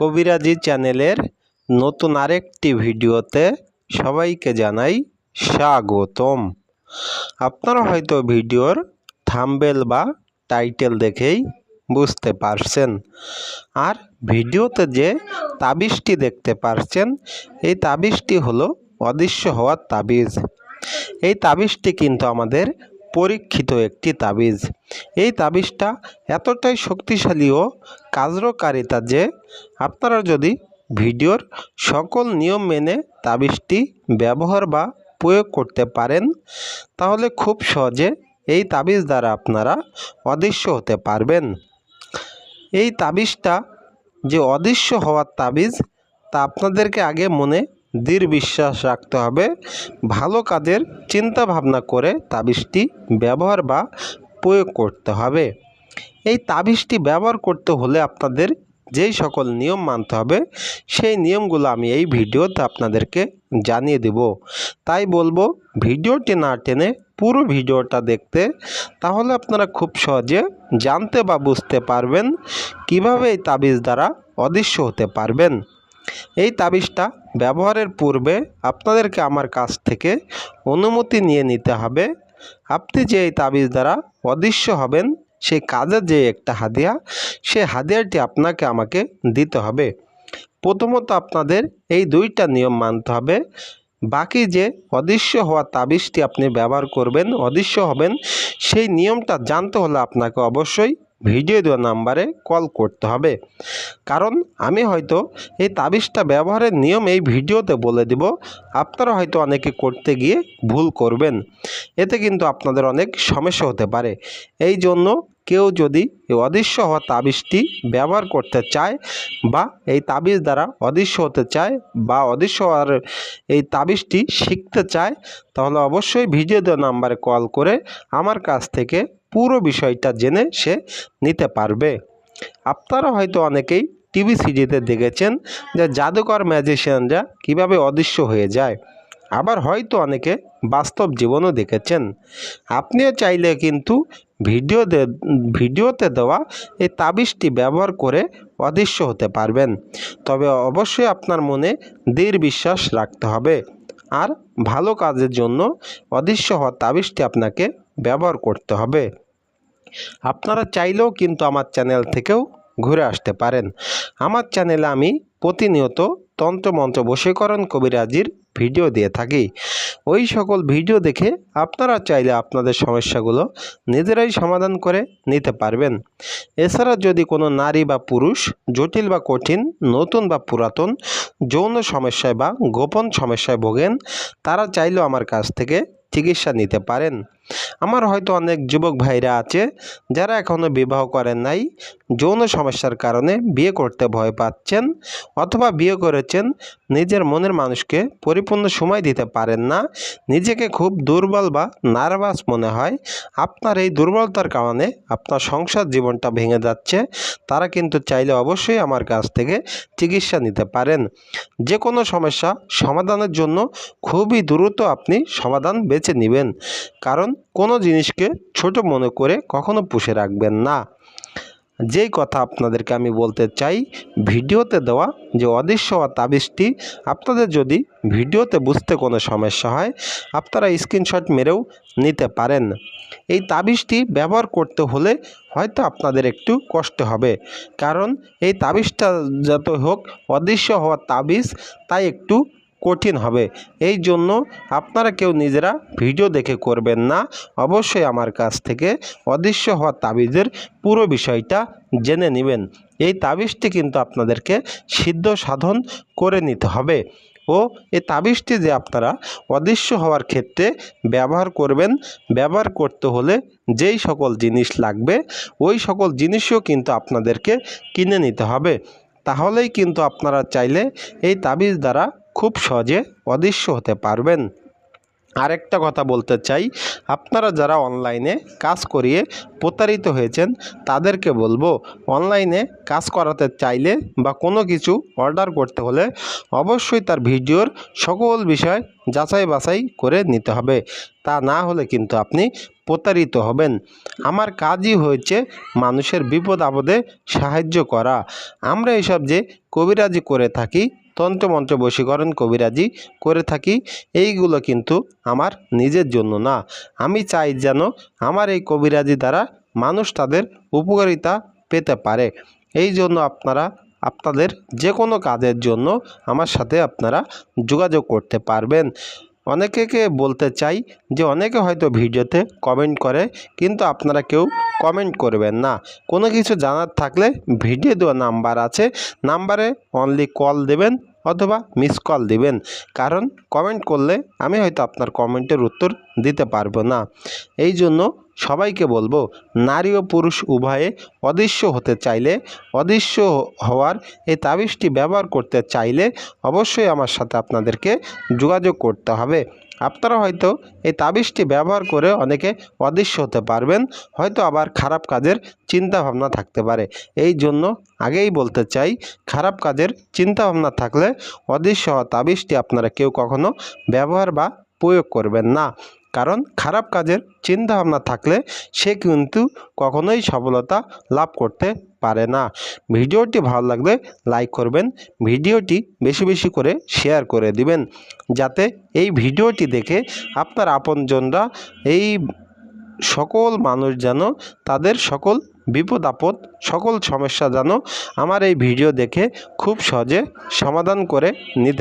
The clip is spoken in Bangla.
কবিরাজি চ্যানেলের নতুন আরেকটি ভিডিওতে সবাইকে জানাই স্বাগতম। আপনারা হয়তো ভিডিওর থাম্বেল বা টাইটেল দেখেই বুঝতে পারছেন। আর ভিডিওতে যে তাবিজটি দেখতে পারছেন, এই তাবিজটি হলো অদৃশ্য হওয়ার তাবিজ। এই তাবিজটি কিন্তু আমাদের পরীক্ষিত একটি তাবিজ। এই তাবিজটা এতটাই শক্তিশালী ও কার্যকারিতা যে, আপনারা যদি ভিডিওর সকল নিয়ম মেনে তাবিজটি ব্যবহার বা প্রয়োগ করতে পারেন, তাহলে খুব সহজে এই তাবিজ দ্বারা আপনারা অদৃশ্য হতে পারবেন। এই তাবিজটা যে অদৃশ্য হওয়ার তাবিজ, তা আপনাদেরকে আগে মনে দৃঢ় বিশ্বাস রাখতে হবে। ভালো কাজের চিন্তা ভাবনা করে তাবিজটি ব্যবহার বা প্রয়োগ করতে হবে। এই তাবিজটি ব্যবহার করতে হলে আপনাদের যেই সকল নিয়ম মানতে হবে, সেই নিয়মগুলো আমি এই ভিডিওতে আপনাদেরকে জানিয়ে দেব। তাই বলব, ভিডিওটি না টেনে পুরো ভিডিওটা দেখতে, তাহলে আপনারা খুব সহজে জানতে বা বুঝতে পারবেন কীভাবে এই তাবিজ দ্বারা অদৃশ্য হতে পারবেন। এই তাবিজটা ব্যবহারের পূর্বে আপনাদেরকে আমার কাছ থেকে অনুমতি নিয়ে নিতে হবে। আপনি যে এই তাবিজ দ্বারা অদৃশ্য হবেন সেই কাজের যে একটা হাদিয়া সেই হাদিয়াটি আপনাকে আমাকে দিতে হবে। প্রথমত আপনাদের এই দুইটা নিয়ম মানতে হবে। বাকি যে অদৃশ্য হওয়া তাবিজটি আপনি ব্যবহার করবেন, অদৃশ্য হবেন, সেই নিয়মটা জানতে হলে আপনাকে অবশ্যই ভিডিও দেওয়া নাম্বারে কল করতে হবে। কারণ আমি হয়তো এই তাবিজটা ব্যবহারের নিয়ম এই ভিডিওতে বলে দিব। আপনারা হয়তো অনেকে করতে গিয়ে ভুল করবেন। এতে কিন্তু আপনাদের অনেক সমস্যা হতে পারে। এই জন্য কেউ যদি এই অদৃশ্য হওয়া তাবিজটি ব্যবহার করতে চায় বা এই তাবিজ দ্বারা অদৃশ্য হতে চায় বা অদৃশ্য হওয়ার এই তাবিজটি শিখতে চায়, তাহলে অবশ্যই ভিডিও দেওয়া নাম্বারে কল করে আমার কাছ থেকে পুরো বিষয়টা জেনে সে নিতে পারবে। আপনারা হয়তো অনেকেই টিভি সিরিজে দেখেছেন যে জাদুকর ম্যাজিশিয়ানরা কীভাবে অদৃশ্য হয়ে যায়। আবার হয়তো অনেকে বাস্তব জীবনও দেখেছেন। আপনিও চাইলে কিন্তু ভিডিও ভিডিওতে দেওয়া এই তাবিজটি ব্যবহার করে অদৃশ্য হতে পারবেন। তবে অবশ্যই আপনার মনে দৃঢ় বিশ্বাস রাখতে হবে। আর ভালো কাজের জন্য অদৃশ্য হওয়া তাবিজটি আপনাকে ব্যবহার করতে হবে। আপনারা চাইলেও কিন্তু আমার চ্যানেল থেকেও ঘুরে আসতে পারেন। আমার চ্যানেলে আমি প্রতিনিয়ত তন্ত্রমন্ত্র বশীকরণ কবিরাজির ভিডিও দিয়ে থাকি। ওই সকল ভিডিও দেখে আপনারা চাইলে আপনাদের সমস্যাগুলো নিজেরাই সমাধান করে নিতে পারবেন। এছাড়া যদি কোনো নারী বা পুরুষ জটিল বা কঠিন, নতুন বা পুরাতন, যৌন সমস্যায় বা গোপন সমস্যায় ভোগেন, তারা চাইলেও আমার কাছ থেকে চিকিৎসা নিতে পারেন। আমার হয়তো অনেক যুবক ভাইরা আছে, যারা এখনও বিবাহ করেন নাই, যৌন সমস্যার কারণে বিয়ে করতে ভয় পাচ্ছেন অথবা বিয়ে করেছেন, নিজের মনের মানুষকে পরিপূর্ণ সময় দিতে পারেন না, নিজেকে খুব দুর্বল বা নার্ভাস মনে হয়। আপনার এই দুর্বলতার কারণে আপনার সংসার জীবনটা ভেঙে যাচ্ছে, তারা কিন্তু চাইলে অবশ্যই আমার কাছ থেকে চিকিৎসা নিতে পারেন। যে কোনো সমস্যা সমাধানের জন্য খুবই দ্রুত আপনি সমাধান বেছে নেবেন, কারণ কোনো জিনিসকে ছোট মনে করে কখনো পুষে রাখবেন না। যেই কথা আপনাদেরকে আমি বলতে চাই, ভিডিওতে দেওয়া যে অদৃশ্য হওয়া তাবিজটি, আপনাদের যদি ভিডিওতে বুঝতে কোনো সমস্যা হয়, আপনারা স্ক্রিনশট মেরেও নিতে পারেন। এই তাবিজটি ব্যবহার করতে হলে হয়তো আপনাদের একটু কষ্ট হবে, কারণ এই তাবিজটা যত হোক অদৃশ্য হওয়া তাবিজ, তাই একটু কঠিন হবে। এই জন্য আপনারা কেউ নিজেরা ভিডিও দেখে করবেন না। অবশ্যই আমার কাছ থেকে অদৃশ্য হওয়া তাবিজের পুরো বিষয়টা জেনে নেবেন। এই তাবিজটি কিন্তু আপনাদেরকে সিদ্ধ সাধন করে নিতে হবে ও এই তাবিজটি যে আপনারা অদৃশ্য হওয়ার ক্ষেত্রে ব্যবহার করবেন, ব্যবহার করতে হলে যেই সকল জিনিস লাগবে, ওই সকল জিনিসও কিন্তু আপনাদেরকে কিনে নিতে হবে। তাহলেই কিন্তু আপনারা চাইলে এই তাবিজ দ্বারা খুব সহজে অদৃশ্য হতে পারবেন। আরেকটা কথা বলতে চাই, আপনারা যারা অনলাইনে কাজ করিয়ে প্রতারিত হয়েছেন, তাদেরকে বলব, অনলাইনে কাজ করাতে চাইলে বা কোনো কিছু অর্ডার করতে হলে অবশ্যই তার ভিডিওর সকল বিষয় যাচাই বাছাই করে নিতে হবে। তা না হলে কিন্তু আপনি প্রতারিত হবেন। আমার কাজই হয়েছে মানুষের বিপদ আপদে সাহায্য করা। আমরা এসব যে কবিরাজি করে থাকি তন্ত্রমন্ত্র বশীকরণ কবিরাজি করে থাকি, এইগুলো কিন্তু আমার নিজের জন্য না। আমি চাই যেন আমার এই কবিরাজি দ্বারা মানুষ তাদের উপকারিতা পেতে পারে। এই জন্য আপনারা, আপনাদের যে কোনো কাজের জন্য আমার সাথে আপনারা যোগাযোগ করতে পারবেন। অনেকেকে বলতে চাই যে অনেকে হয়তো ভিডিওতে কমেন্ট করে, কিন্তু আপনারা কেউ কমেন্ট করবেন না। কোনো কিছু জানার থাকলে ভিডিও দেওয়া নাম্বার আছে। নাম্বারে অনলি কল দেবেন অথবা মিস কল দেবেন। কারণ কমেন্ট করলে আমি হয়তো আপনার কমেন্টের উত্তর দিতে পারব না। এই জন্য সবাইকে বলব, নারী ও পুরুষ উভয়ে অদৃশ্য হতে চাইলে, অদৃশ্য হওয়ার এই তাবিজটি ব্যবহার করতে চাইলে অবশ্যই আমার সাথে আপনাদেরকে যোগাযোগ করতে হবে। আপনারা হয়তো এই তাবিজটি ব্যবহার করে অনেকে অদৃশ্য হতে পারবেন, হয়তো আবার খারাপ কাজের চিন্তা ভাবনা থাকতে পারে। এই জন্য আগেই বলতে চাই, খারাপ কাজের চিন্তা ভাবনা থাকলে অদৃশ্য হওয়া তাবিজটি আপনারা কেউ কখনো ব্যবহার বা প্রয়োগ করবেন না। কারণ খারাপ কাজের চিন্তা ভাবনা থাকলে সে কিন্তু কখনোই সফলতা লাভ করতে পারে না। ভিডিওটি ভালো লাগলে লাইক করবেন, ভিডিওটি বেশি বেশি করে শেয়ার করে দিবেন, যাতে এই ভিডিওটি দেখে আপনার আপনজনরা এই সকল মানুষ যেন তাদের সকল বিপদ আপদ, সকল সমস্যা যেন আমার এই ভিডিও দেখে খুব সহজে সমাধান করে নিতে